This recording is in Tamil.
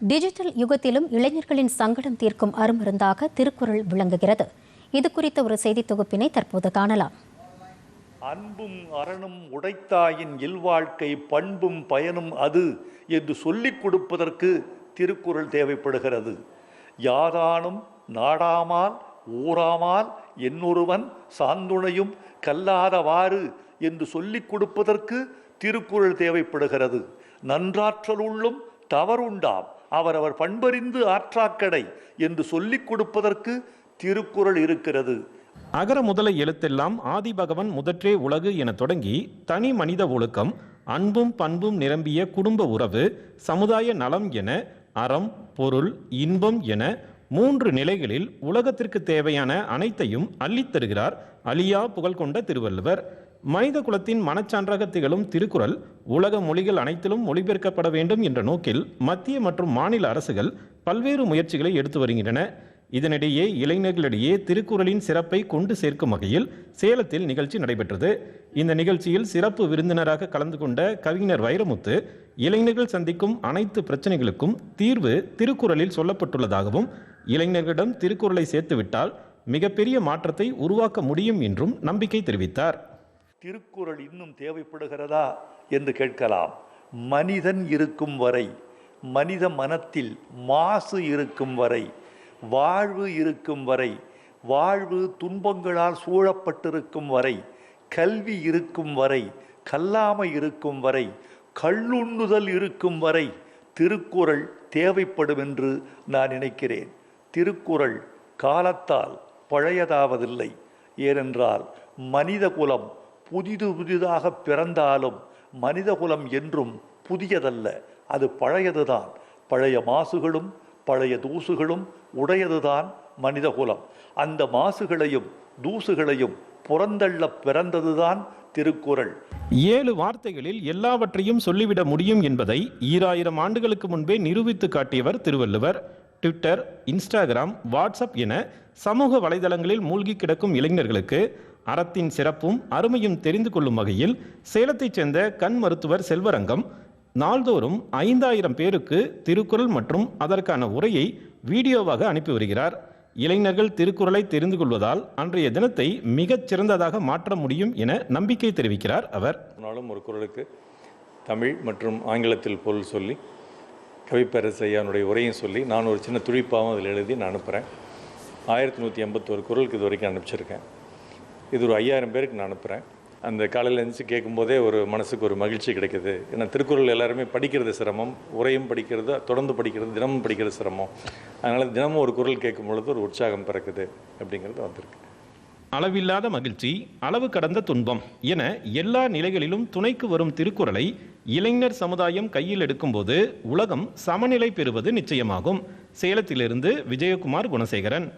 டிஜிட்டல் யுகத்திலும் இளைஞர்களின் சங்கடம் தீர்க்கும் அருமருந்தாக திருக்குறள் விளங்குகிறது. இது குறித்த ஒரு செய்தி தொகுப்பினை தற்போது காணலாம். அன்பும் அரணும் உடைத்தாயின் இல்வாழ்க்கை பண்பும் பயனும் அது என்று சொல்லிக் கொடுப்பதற்கு திருக்குறள் தேவைப்படுகிறது. யாதானும் நாடாமால் ஊராமால் என்னொருவன் சாந்துணையும் கல்லாதவாறு என்று சொல்லிக் கொடுப்பதற்கு திருக்குறள் தேவைப்படுகிறது. நன்றாற்றல் உள்ளும் தவறுண்டாம். அவரவர் பண்பறிந்து ஆற்றாக்கடை என்று சொல்லிக் கொடுப்பதற்கு திருக்குறள் இருக்கிறது. அகர முதல எழுத்தெல்லாம் ஆதிபகவன் முதற்றே உலகு என தொடங்கி தனி மனித ஒழுக்கம் அன்பும் பண்பும் நிரம்பிய குடும்ப உறவு சமுதாய நலம் என அறம் பொருள் இன்பம் என மூன்று நிலைகளில் உலகத்திற்கு தேவையான அனைத்தையும் அள்ளித் தருகிறார் அலியா புகழ் கொண்ட திருவள்ளுவர். மனித குலத்தின் மனச்சான்றாக திகழும் திருக்குறள் உலக மொழிகள் அனைத்திலும் மொழிபெயர்க்கப்பட வேண்டும் என்ற நோக்கில் மத்திய மற்றும் மாநில அரசுகள் பல்வேறு முயற்சிகளை எடுத்து வருகின்றன. இதனிடையே இளைஞர்களிடையே திருக்குறளின் சிறப்பை கொண்டு சேர்க்கும் வகையில் சேலத்தில் நிகழ்ச்சி நடைபெற்றது. இந்த நிகழ்ச்சியில் சிறப்பு விருந்தினராக கலந்து கொண்ட கவிஞர் வைரமுத்து இளைஞர்கள் சந்திக்கும் அனைத்து பிரச்சனைகளுக்கும் தீர்வு திருக்குறளில் சொல்லப்பட்டுள்ளதாகவும் இளைஞர்களிடம் திருக்குறளை சேர்த்துவிட்டால் மிகப்பெரிய மாற்றத்தை உருவாக்க முடியும் என்றும் நம்பிக்கை தெரிவித்தார். திருக்குறள் இன்னும் தேவைப்படுகிறதா என்று கேட்கலாம். மனிதன் இருக்கும் வரை மனித மனத்தில் மாசு இருக்கும் வரை வாழ்வு இருக்கும் வரை வாழ்வு துன்பங்களால் சூழப்பட்டிருக்கும் வரை கல்வி இருக்கும் வரை கல்லாமை இருக்கும் வரை கள்ளுண்ணுதல் இருக்கும் வரை திருக்குறள் தேவைப்படும் என்று நான் நினைக்கிறேன். திருக்குறள் காலத்தால் பழையதாவதில்லை. ஏனென்றால் மனித குலம் புதிது புதிதாக பிறந்தாலும் மனிதகுலம் என்றும் புதியதல்ல. அது பழையதுதான். பழைய மாசுகளும் பழைய தூசுகளும் உடையதுதான் மனிதகுலம் அந்த மாசுகளையும் தூசுகளையும் புறந்தள்ள பிறந்ததுதான் திருக்குறள். ஏழு வார்த்தைகளில் எல்லாவற்றையும் சொல்லிவிட முடியும் என்பதை ஈராயிரம் ஆண்டுகளுக்கு முன்பே நிரூபித்து காட்டியவர் திருவள்ளுவர். ட்விட்டர் இன்ஸ்டாகிராம் வாட்ஸ்அப் என சமூக வலைதளங்களில் மூழ்கி கிடக்கும் இளைஞர்களுக்கு அறத்தின் சிறப்பும் அருமையும் தெரிந்து கொள்ளும் வகையில் சேலத்தைச் சேர்ந்த கண் மருத்துவர் செல்வரங்கம் நாள்தோறும் ஐந்தாயிரம் பேருக்கு திருக்குறள் மற்றும் அதற்கான உரையை வீடியோவாக அனுப்பி வருகிறார். இளைஞர்கள் திருக்குறளை தெரிந்து கொள்வதால் அன்றைய தினத்தை மிகச் சிறந்ததாக மாற்ற முடியும் என நம்பிக்கை தெரிவிக்கிறார் அவர். நாளும் ஒரு குரலுக்கு தமிழ் மற்றும் ஆங்கிலத்தில் பொருள் சொல்லி கவிப்பரசையானுடைய உரையும் சொல்லி நான் ஒரு சின்ன துடிப்பாகவும் அதில் எழுதி நான் அனுப்புகிறேன் ஆயிரத்தி நூற்றி எண்பத்தோரு குரலுக்கு இது வரைக்கும் அனுப்பிச்சிருக்கேன். இது ஒரு ஐயாயிரம் பேருக்கு நான் அனுப்புகிறேன் அந்த காலையில் எழுந்துச்சு கேட்கும்போதே ஒரு மனசுக்கு ஒரு மகிழ்ச்சி கிடைக்குது. ஏன்னா திருக்குறள் எல்லாருமே படிக்கிறது சிரமம். உரையும் படிக்கிறது தொடர்ந்து படிக்கிறது தினமும் படிக்கிறது சிரமம். அதனால் தினமும் ஒரு குரல் கேட்கும் பொழுது ஒரு உற்சாகம் பிறக்குது அப்படிங்கிறது வந்திருக்கு. அளவில்லாத மகிழ்ச்சி அளவு கடந்த துன்பம் என எல்லா நிலைகளிலும் துணைக்கு வரும் திருக்குறளை இளைஞர் சமுதாயம் கையில் எடுக்கும்போது உலகம் சமநிலை பெறுவது நிச்சயமாகும். சேலத்திலிருந்து விஜயகுமார் குணசேகரன்.